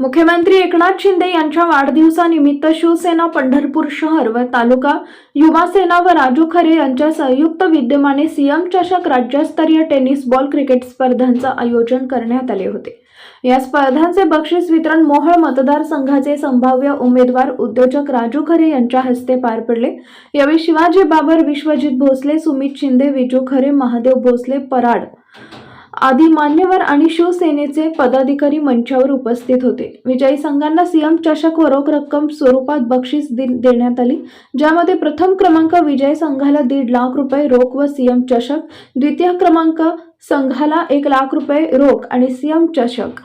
मुख्यमंत्री एकनाथ शिंदे यांच्या वाढदिवसानिमित्त शिवसेना पंढरपूर शहर व तालुका युवा सेना व राजू खरे यांच्या संयुक्त विद्यमाने सीएम चषक राज्यस्तरीय टेनिस बॉल क्रिकेट स्पर्धांचं आयोजन करण्यात आले होते. या स्पर्धांचे बक्षीस वितरण मोहोळ मतदारसंघाचे संभाव्य उमेदवार उद्योजक राजू खरे यांच्या हस्ते पार पडले. यावेळी शिवाजी बाबर विश्वजित भोसले सुमित शिंदे विजू खरे महादेव भोसले पराड आदी मान्यवर आणि शिवसेनेचे पदाधिकारी मंचावर उपस्थित होते. विजयी संघांना सीएम चषक व रोख रक्कम स्वरूपात बक्षीस देण्यात आली. ज्यामध्ये प्रथम क्रमांक विजय संघाला दीड लाख रुपये रोख व सीएम चषक द्वितीय क्रमांक संघाला एक लाख रुपये रोख आणि सीएम चषक.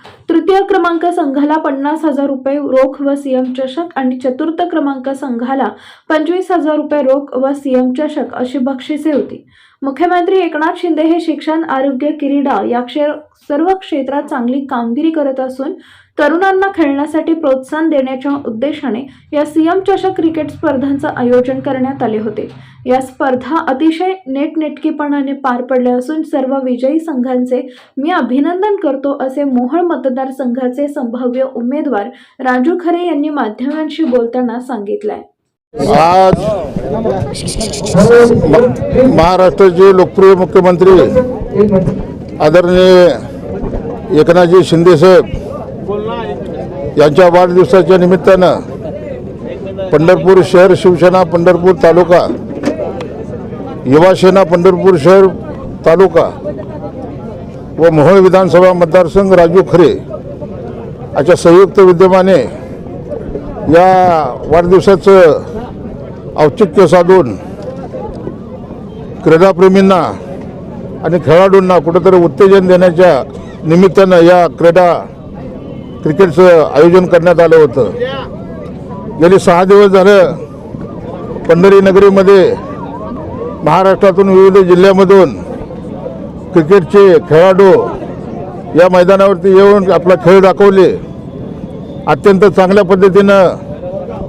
तृतीय क्रमांक संघाला पन्नास हजार रुपये रोख व सीएम चषक आणि चतुर्थ क्रमांक संघाला पंचवीस हजार रुपये रोख व सीएम चषक अशी बक्षिसे होती. मुख्यमंत्री एकनाथ शिंदे हे शिक्षण आरोग्य क्रीडा या क्षेत्र सर्व क्षेत्रात चांगली कामगिरी करत असून तरुणांना खेळण्यासाठी प्रोत्साहन देण्याच्या उद्देशाने या सीएम चषक क्रिकेट स्पर्धांचं आयोजन करण्यात आले होते. या स्पर्धा अतिशय नेटनेटकीपणाने पार पडल्या असून सर्व विजयी संघांचे मी अभिनंदन करतो असे मोहळ मतदारसंघाचे संभाव्य उमेदवार राजू खरे यांनी माध्यमांशी बोलताना सांगितलंय. आज महाराष्ट्राचे लोकप्रिय मुख्यमंत्री आदरणीय एकनाथजी शिंदेसाहेब यांच्या वाढदिवसाच्या निमित्तानं पंढरपूर शहर शिवसेना पंढरपूर तालुका युवासेना पंढरपूर शहर तालुका व मोहोळ विधानसभा मतदारसंघ राजू खरे याच्या संयुक्त विद्यमाने या वाढदिवसाचं औचित्य साधून क्रीडाप्रेमींना आणि खेळाडूंना कुठंतरी उत्तेजन देण्याच्या निमित्तानं या क्रीडा क्रिकेटचं आयोजन करण्यात आलं होतं. गेले सहा दिवस झालं पंढरी नगरीमध्ये महाराष्ट्रातून विविध जिल्ह्यामधून क्रिकेटचे खेळाडू या मैदानावरती येऊन आपला खेळ दाखवले. अत्यंत चांगल्या पद्धतीनं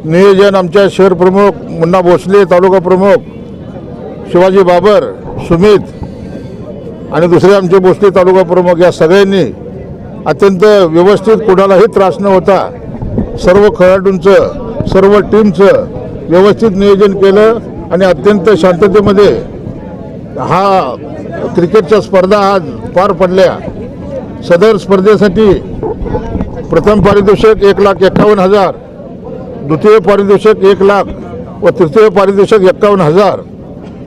नियोजन आमच्या शहर प्रमुख मुन्ना भोसले तालुका प्रमुख शिवाजी बाबर सुमित आणि दुसरे आमचे भोसले तालुका प्रमुख या सगळ्यांनी अत्यंत व्यवस्थित कुणालाही त्रास न होता सर्व खेळाडूंचं सर्व टीमचं व्यवस्थित नियोजन केलं आणि अत्यंत शांततेमध्ये हा क्रिकेटच्या स्पर्धा आज पार पडल्या. सदर स्पर्धेसाठी प्रथम पारितोषिक एक लाख एकावन्न हजार द्वितीय पारितोषिक एक लाख व तृतीय पारितोषिक एकावन्न हजार.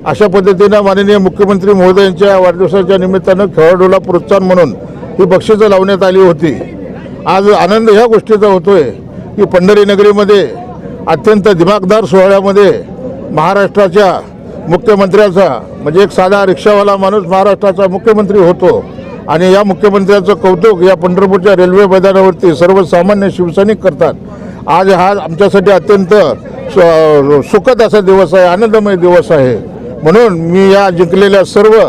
अशा पद्धतीनं माननीय मुख्यमंत्री महोदयांच्या वाढदिवसाच्या निमित्तानं खेळाडूला प्रोत्साहन म्हणून ही बक्षिसं लावण्यात आली होती. आज आनंद ह्या गोष्टीचा होतोय की पंढरी नगरीमध्ये अत्यंत दिमागदार सोहळ्यामध्ये महाराष्ट्राच्या मुख्यमंत्र्याचा म्हणजे एक साधा रिक्षावाला माणूस महाराष्ट्राचा मुख्यमंत्री होतो आणि या मुख्यमंत्र्याचं कौतुक या पंढरपूरच्या रेल्वे मैदानावरती सर्वसामान्य शिवसैनिक करतात. आज हा आमच्यासाठी अत्यंत सुखद असा दिवस आहे आनंदमय दिवस आहे. म्हणून मी या जिंकलेल्या सर्व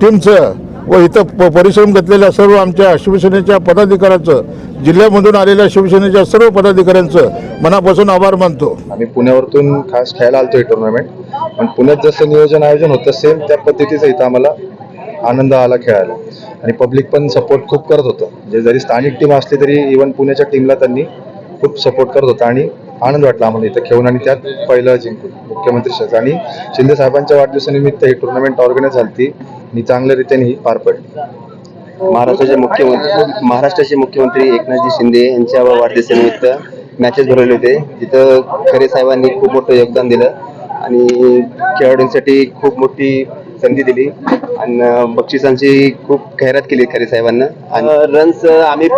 टीमचं व इथं प- परिश्रम घेतलेल्या सर्व आमच्या शिवसेनेच्या पदाधिकाऱ्यांचं जिल्ह्यामधून आलेल्या शिवसेनेच्या सर्व पदाधिकाऱ्यांचं मनापासून आभार मानतो. आम्ही पुण्यावरतून खास खेळायला आलतो हे टुर्नामेंट पण पुण्यात जसं नियोजन आयोजन होतं सेम त्या पद्धतीचं इथं आम्हाला आनंद आला खेळायला. आणि पब्लिक पण सपोर्ट खूप करत होतं. म्हणजे जरी स्थानिक टीम असली तरी इव्हन पुण्याच्या टीमला त्यांनी खूप सपोर्ट करत होता आणि आनंद वाटला आम्हाला इथं खेळून आणि त्यात पहिलं जिंकून मुख्यमंत्री आणि शिंदे साहेबांच्या वाढदिवसानिमित्त ही टुर्नामेंट ऑर्गनाईज झाली ही चांगल्या रीतीने ही पार पडली. महाराष्ट्राचे मुख्यमंत्री महाराष्ट्राचे मुख्यमंत्री एकनाथजी शिंदे यांच्या वाढदिवसानिमित्त मॅचेस भरवले होते. तिथं खरे साहेबांनी खूप मोठं योगदान दिलं आणि खेळाडूंसाठी खूप मोठी संधी दिली. आणि बक्षिसांची खूप खैरात केली खरे साहेबांना. आणि रन्स आम्ही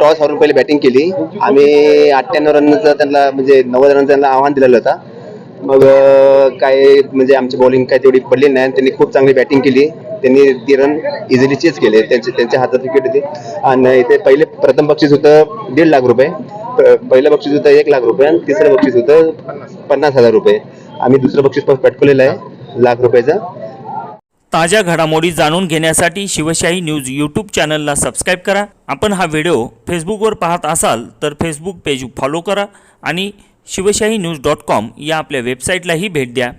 टॉस हरून पहिले बॅटिंग केली. आम्ही अठ्ठ्याण्णव रनचं त्यांना म्हणजे नव्वद रनचं त्यांना आव्हान दिलेलं होता. मग काय म्हणजे आमची बॉलिंग काय तेवढी पडली नाही. त्यांनी खूप चांगली बॅटिंग केली. त्यांनी ती रन इझिली चेस केले. त्यांचे त्यांच्या हातात विकेट होती. आणि इथे पहिले प्रथम बक्षीस होतं दीड लाख रुपये. पहिलं बक्षीस होतं एक लाख रुपये आणि तिसरं बक्षीस होतं पन्नास हजार रुपये. आम्ही दुसरं बक्षीस पटकवलेलं आहे लाख रुपयाचं. ताज्या घडामोडी जाणून घेण्यासाठी शिवशाही न्यूज यूट्यूब चॅनलला सबस्क्राईब करा. आपण हा व्हिडिओ फेसबुकवर पाहत असाल तर फेसबुक पेज फॉलो करा आणि शिवशाही न्यूज डॉट कॉम या आपल्या वेबसाईटलाही भेट द्या.